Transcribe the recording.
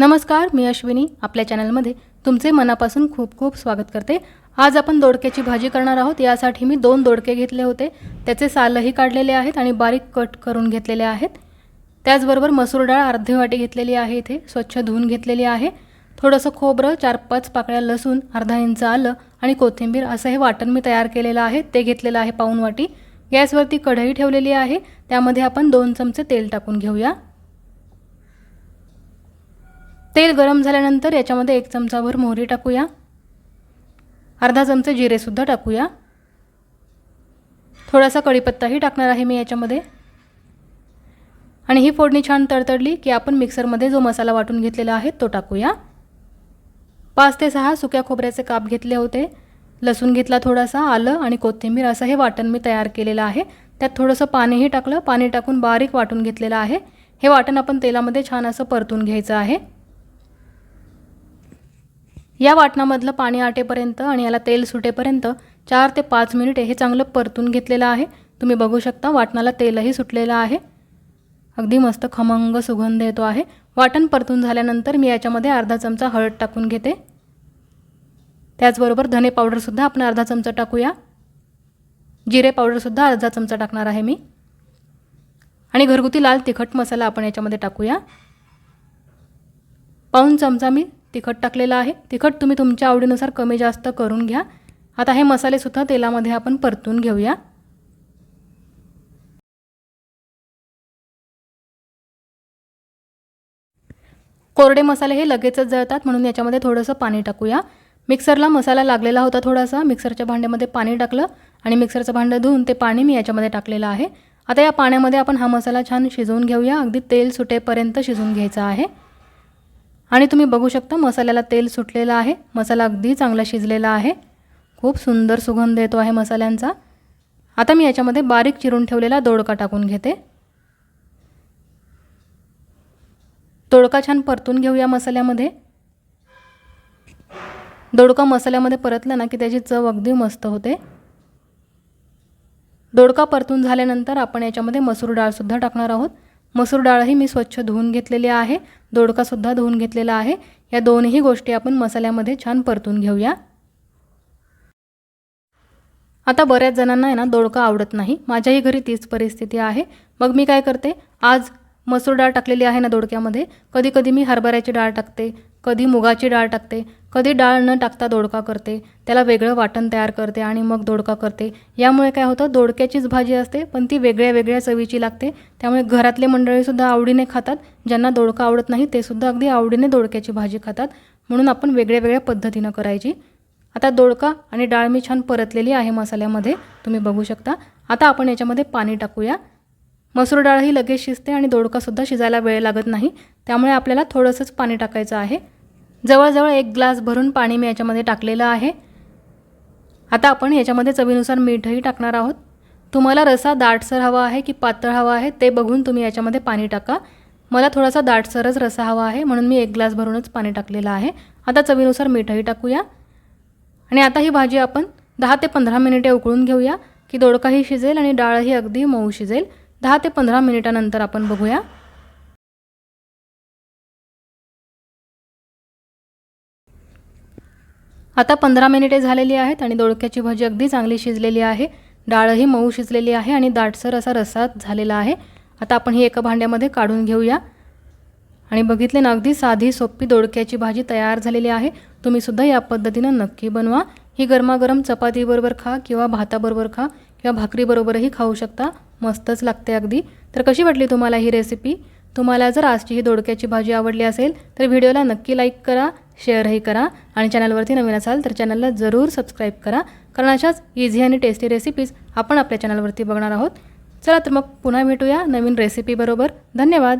नमस्कार मी अश्विनी. आपल्या चॅनलमध्ये तुमचे मनापासून खूप खूप स्वागत करते. आज आपण दोडक्याची भाजी करणार आहोत. यासाठी मी दोन दोडके घेतले होते. त्याचे सालही काढलेले आहेत आणि बारीक कट करून घेतलेले आहेत. त्याचबरोबर मसूर डाळ अर्धी वाटी घेतलेली आहे इथे. स्वच्छ धुवून घेतलेली आहे. थोडंसं खोबरं चार पाच पाकळ्या लसूण अर्धा इंच आलं आणि कोथिंबीर असं हे वाटण मी तयार केलेलं आहे. ते घेतलेलं आहे पाऊन वाटी. गॅसवरती कढई ठेवलेली आहे. त्यामध्ये आपण दोन चमचे तेल टाकून घेऊया. तेल गरम झाल्यानंतर याच्यामध्ये एक चमचाभर मोहरी टाकूया. अर्धा चमचे जिरेसुद्धा टाकूया. थोडासा कढीपत्ताही टाकणार आहे मी याच्यामध्ये. आणि ही फोडणी छान तडतडली की आपण मिक्सरमध्ये जो मसाला वाटून घेतलेला आहे तो टाकूया. पाच ते सहा सुक्या खोबऱ्याचे काप घेतले होते. लसूण घेतला थोडासा आलं आणि कोथिंबीर असं हे वाटण मी तयार केलेलं आहे. त्यात थोडंसं पाणीही टाकलं. पाणी टाकून बारीक वाटून घेतलेलं आहे. हे वाटण आपण तेलामध्ये छान असं परतून घ्यायचं आहे. या वाटणामधलं पाणी आटेपर्यंत आणि याला तेल सुटेपर्यंत चार ते पाच मिनिटे हे चांगलं परतून घेतलेलं आहे. तुम्ही बघू शकता वाटणाला तेलही सुटलेलं आहे. अगदी मस्त खमंग सुगंध येतो आहे. वाटण परतून झाल्यानंतर मी याच्यामध्ये अर्धा चमचा हळद टाकून घेते. त्याचबरोबर धने पावडरसुद्धा आपण अर्धा चमचा टाकूया. जिरे पावडरसुद्धा अर्धा चमचा टाकणार आहे मी. आणि घरगुती लाल तिखट मसाला आपण याच्यामध्ये टाकूया. पाऊन चमचा मी तिखट टाकलेलं आहे. तिखट तुम्ही तुमच्या आवडीनुसार कमी जास्त करून घ्या. आता हे मसालेसुद्धा तेलामध्ये आपण परतून घेऊया. कोरडे मसाले हे लगेचच जळतात म्हणून याच्यामध्ये थोडंसं पाणी टाकूया. मिक्सरला मसाला लागलेला होता थोडासा. मिक्सरच्या भांड्यामध्ये पाणी टाकलं आणि मिक्सरचं भांडं धुवून ते पाणी मी याच्यामध्ये टाकलेलं आहे. आता या पाण्यामध्ये आपण हा मसाला छान शिजवून घेऊया. अगदी तेल सुटेपर्यंत शिजवून घ्यायचा आहे. आणि तुम्ही बघू शकता मसाल्याला तेल सुटलेलं आहे. मसाला अगदी चांगला शिजलेला आहे. खूप सुंदर सुगंध येतो आहे मसाल्यांचा. आता मी याच्यामध्ये बारीक चिरून ठेवलेला दोडका टाकून घेते. दोडका छान परतून घेऊया मसाल्यामध्ये. दोडका मसाल्यामध्ये परतला ना की त्याची चव अगदी मस्त होते. दोडका परतून झाल्यानंतर आपण याच्यामध्ये मसूर डाळसुद्धा टाकणार आहोत. मसूर डाळही मी स्वच्छ धुवून घेतलेली आहे. दोडकासुद्धा धुवून घेतलेला आहे. या दोन्ही गोष्टी आपण मसाल्यामध्ये छान परतून घेऊया. आता बऱ्याच जणांना आहे ना दोडका आवडत नाही. माझ्याही घरी तीच परिस्थिती आहे. मग मी काय करते? आज मसूर डाळ टाकलेली आहे ना दोडक्यामध्ये. कधी कधी मी हरभऱ्याची डाळ टाकते कधी मुगाची डाळ टाकते कधी डाळ न टाकता दोडका करते. त्याला वेगळं वाटण तयार करते आणि मग दोडका करते. यामुळे काय होतं दोडक्याचीच भाजी असते पण ती वेगळ्या वेगळ्या चवीची लागते. त्यामुळे घरातले मंडळीसुद्धा आवडीने खातात. ज्यांना दोडका आवडत नाही ते सुद्धा अगदी आवडीने दोडक्याची भाजी खातात. म्हणून आपण वेगळ्या वेगळ्या पद्धतीनं करायची. आता दोडका आणि डाळ मी छान परतलेली आहे मसाल्यामध्ये. तुम्ही बघू शकता. आता आपण याच्यामध्ये पाणी टाकूया. मसूर डाळ ही लगेच शिजते आणि दोडकासुद्धा शिजायला वेळ लागत नाही. त्यामुळे आपल्याला थोडंसंच पाणी टाकायचं आहे. जवळजवळ एक ग्लास भरून पाणी मी याच्यामध्ये टाकलेलं आहे. आता आपण याच्यामध्ये चवीनुसार मीठही टाकणार आहोत. तुम्हाला रसा दाटसर हवा आहे की पातळ हवा आहे ते बघून तुम्ही याच्यामध्ये पाणी टाका. मला थोडासा दाटसरच रसा हवा आहे म्हणून मी एक ग्लास भरूनच पाणी टाकलेलं आहे. आता चवीनुसार मीठही टाकूया. आणि आता ही भाजी आपण दहा ते पंधरा मिनिटे उकळून घेऊया की दोडकाही शिजेल आणि डाळही अगदी मऊ शिजेल. दहा ते पंधरा मिनिटानंतर आपण बघूया. आता पंधरा मिनिटे झालेली आहेत आणि दोडक्याची भाजी अगदी चांगली शिजलेली आहे. डाळही मऊ शिजलेली आहे आणि दाटसर असा रसा झालेला आहे. आता आपण ही एका भांड्यामध्ये काढून घेऊया. आणि बघितले ना अगदी साधी सोपी दोडक्याची भाजी तयार झालेली आहे. तुम्हीसुद्धा या पद्धतीनं नक्की बनवा. ही गरमागरम चपातीबरोबर खा किंवा भाताबरोबर खा किंवा भाकरीबरोबरही खाऊ शकता. मस्तच लागते अगदी. तर कशी वाटली तुम्हाला ही रेसिपी तुम्हाला जर आजची ही दोडक्याची भाजी आवडली असेल तर व्हिडिओला नक्की लाईक करा शेअरही करा आणि चॅनलवरती नवीन असाल तर चॅनलला जरूर सबस्क्राईब करा. कारण अशाच इझी आणि टेस्टी रेसिपीज आपण आपल्या चॅनलवरती बघणार आहोत. चला तर मग पुन्हा भेटूया नवीन रेसिपीबरोबर धन्यवाद.